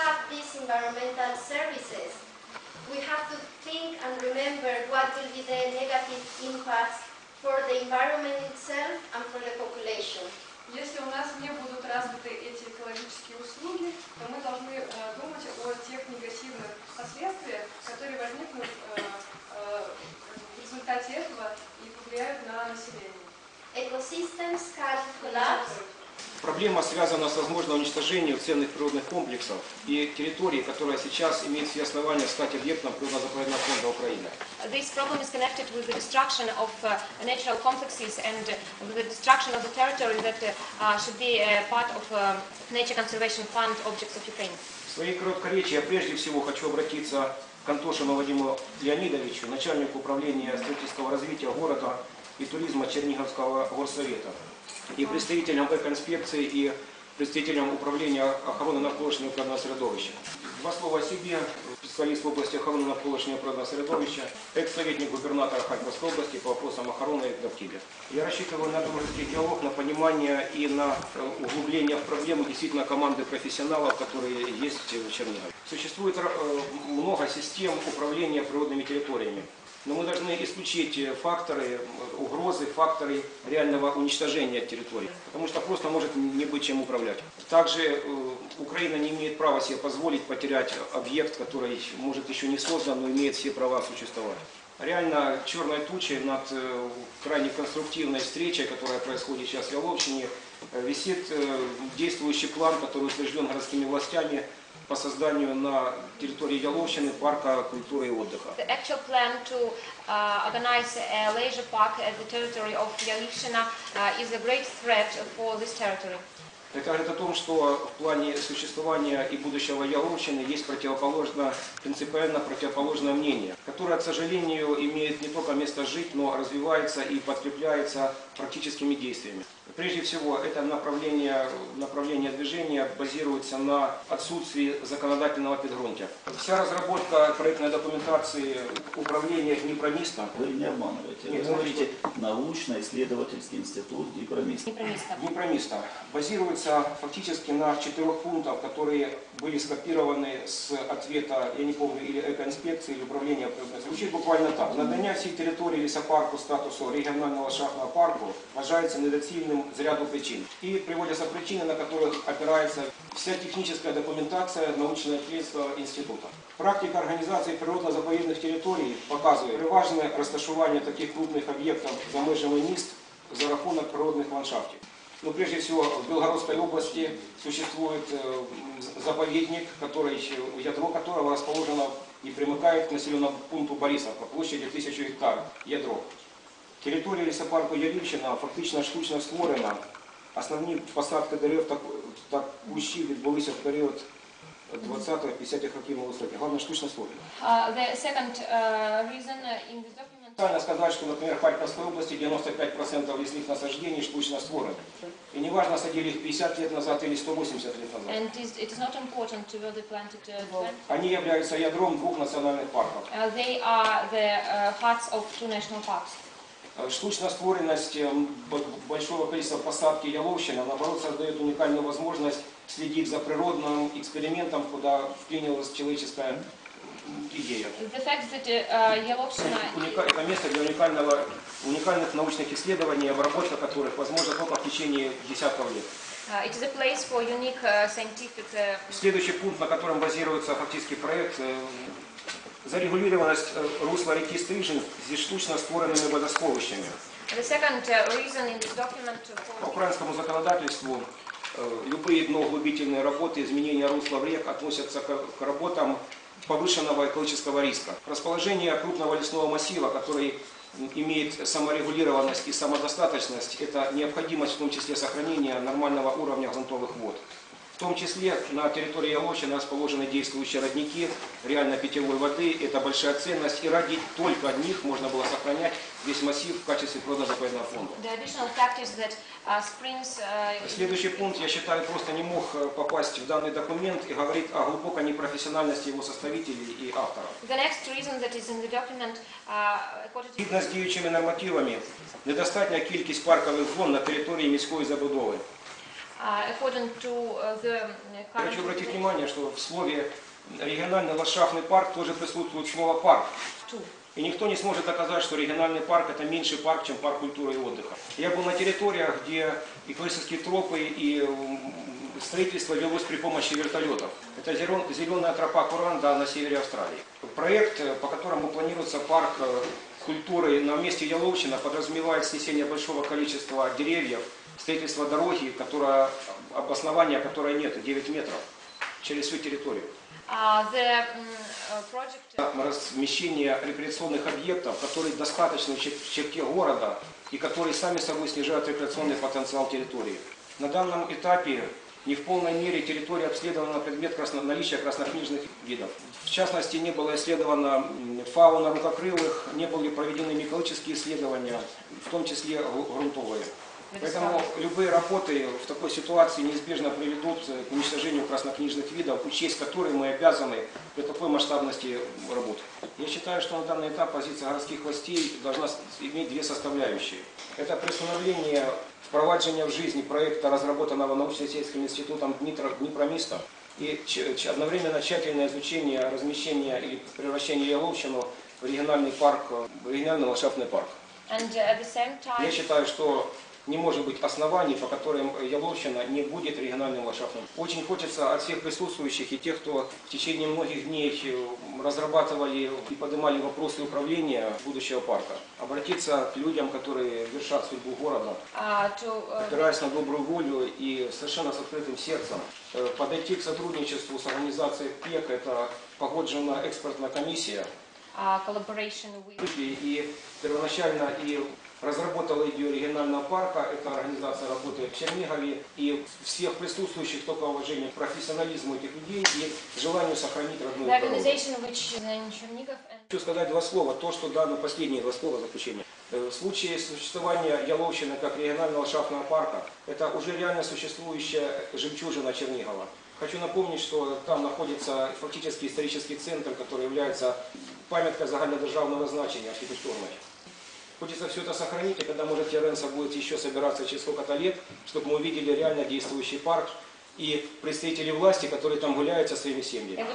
have these environmental services, we have to think and remember what will be the negative impacts for the environment itself and for the population. Если у нас не будут развиты эти экологические услуги, то мы должны э, думать о тех негативных последствиях, которые возникнут э, э, в результате этого и повлияют на население. Ecosystems can collapse Проблема связана с возможным уничтожением ценных природных комплексов и территории, которая сейчас имеет все основания стать объектом природно-заповедного фонда Украины. This problem is connected with the destruction of uh, natural complexes and with the destruction of the territory that uh, uh, should be uh, part of uh, Nature Conservation Fund objects of Ukraine. В своей короткой речи я прежде всего хочу обратиться к Антошину Вадиму Леонидовичу, начальнику управления строительского развития города и туризма Черниговского горсовета, и представителям экоинспекции и представителям охраны навколишнего природного средовища. Два слова о себе. Специалист в области охраны навколишнего природного средовища, экс-советник губернатора Харьковской области по вопросам охраны и активе. Я рассчитываю на дружеский диалог, на понимание и на э, углубление в проблему действительно команды профессионалов, которые есть в Чернигове. Существует э, много систем управления природными территориями. Но мы должны исключить э, факторы угрозы, факторы реального уничтожения территории, потому что просто может не быть чем управлять. Также э, Украина не имеет права себе позволить потерять объект, который может еще не создан, но имеет все права существовать. Реально черной тучей над э, крайне конструктивной встречей, которая происходит сейчас в Яловщине, висит действующий план, который утвержден городскими властями по созданию на территории Яловщины парка культуры и отдыха. The actual plan to uh, organize a leisure park at the territory of Yalivshina uh, is a great threat for this territory. Это говорит о том, что в плане существования и будущего Яловщины есть противоположно, принципиально противоположное мнение, которое, к сожалению, имеет не только место жить, но развивается и подкрепляется практическими действиями. Прежде всего, это направление, направление движения базируется на отсутствии законодательного подґрунтия. Вся разработка проектной документации управления Днепромиста Вы не обманываете. Вы Нет, говорите научно-исследовательский институт Дипромист. Непромиста. Днепромиста базируется фактически на четырех пунктах, которые были скопированы с ответа, я не помню, или экоинспекции, или управления природной. Звучит буквально так. Надання всій території лісопарку статусу регіонального шахтного парку вважається недоцільним з ряду причин. И приводятся причины, на которых опирается вся техническая документация научного средства института. Практика организации природно-заповедных территорий показывает приважное розташування таких крупных объектов за межами міст за рахунок природных ландшафтів. Ну, прежде всего, в Белгородской области существует э, заповедник, который, ядро которого расположено и примыкает к населенному пункту Борисовка, площади 1000 гектар, ядро. Територія лісопарку Ялівщина фактично штучно створена. Основні посадки дерев та, та кущів відбулися в період 20-50-х років минулого століття. Головне, штучно створена. Uh, the second uh, reason uh, in this document Правильно сказать, что, например, в Харьковской области 95% лесных насаждений штучно створены. И неважно, садили их 50 лет назад или 180 лет назад. and it is, it is not important to where they planted uh, 20. Они являются ядром двух национальных парков. Uh, they are the uh, hearts of two national parks. Э, Штучная створенность э, б- большого количества посадки Яловщина, наоборот, создает уникальную возможность следить за природным экспериментом, куда вклинилась человеческая идея. Уника- Это место для уникального, уникальных научных исследований, обработка которых возможна только в течение десятков лет. uh, it is a place for unique uh, scientific uh, Следующий пункт, на котором базируется фактически проект, э, зарегулированность э, русла реки Стрижень здесь штучно створенными водосховищами. Uh, По украинскому законодательству э, любые дноуглубительные работы, изменения русла в рек относятся к, работам повышенного экологического риска. Расположение крупного лесного массива, который имеет саморегулированность и самодостаточность, это необходимость в том числе сохранения нормального уровня грунтовых вод. В том числе на территории Яловщины расположены действующие родники реально питьевой воды. Это большая ценность. И ради только них можно было сохранять весь массив в качестве природно-заповедного фонда. the additional fact is that uh, springs uh, Следующий пункт, я считаю, просто не мог э, попасть в данный документ и говорит о глубокой непрофессиональности его составителей и авторов. The next reason that is in the document, uh, according to Згідно з діючими нормативами, недостатня кількість паркових зон на території міської забудови. uh, according to uh, the uh, Хочу обратить внимание, что в слове региональный ландшафтный парк тоже присутствует слово парк. Two. И никто не сможет доказать, что региональный парк это меньший парк, чем парк культуры и отдыха. Я был на территориях, где экологические тропы и строительство велось при помощи вертолетов. Это зелен- зеленая тропа Куранда на севере Австралии. Проект, э, по которому планируется парк э, культуры на месте Яловщина, подразумевает снесение большого количества деревьев, строительство дороги, которая, обоснования которой нет, 9 метров, через всю территорию. Uh, the uh, project размещение рекреационных объектов, которые достаточны в чер- в черте города и которые сами собой снижают рекреационный потенциал территории. На данном этапе не в полной мере территория обследована на предмет красно- наличия краснокнижных видов. В частности, не было исследована м, фауна рукокрылых, не были проведены микологические исследования, в том числе гру- грунтовые. Поэтому любые работы в такой ситуации неизбежно приведут к уничтожению краснокнижных видов, учесть которые мы обязаны при такой масштабности работ. Я считаю, что на данный этап позиция городских властей должна иметь две составляющие. Это пристановление впровадження в жизни проекта, разработанного научно-исследовательским институтом Днитро- Днепромиста, и одновременно тщательное изучение размещения или превращения Яловщину в региональный парк, в региональный ландшафтный парк. uh, Я считаю, что не может быть оснований, по которым Яловщина не будет региональным ландшафтным. Очень хочется от всех присутствующих и тех, кто в течение многих дней э, разрабатывали и поднимали вопросы управления будущего парка, обратиться к людям, которые вершат судьбу города, to uh, опираясь на добрую волю и совершенно с открытым сердцем, э, подойти к сотрудничеству с организацией ПЕК, это погоджена экспертная комиссия, with и первоначально и разработала идею регионального парка. Эта организация работает в Чернигове. И всех присутствующих только уважение к профессионализму этих людей и желанию сохранить родную природу. Хочу сказать два слова. То, что дано, последние два слова заключения. Э, В случае существования Яловщины как регионального ландшафтного парка, это уже реально существующая жемчужина Чернигова. Хочу напомнить, что там находится фактически исторический центр, который является памяткой загальнодержавного значения архитектурной. Хочется все это сохранить, и когда, может, Теренса будет еще собираться через сколько-то лет, чтобы мы увидели реально действующий парк и представители власти, которые там гуляют со своими семьями.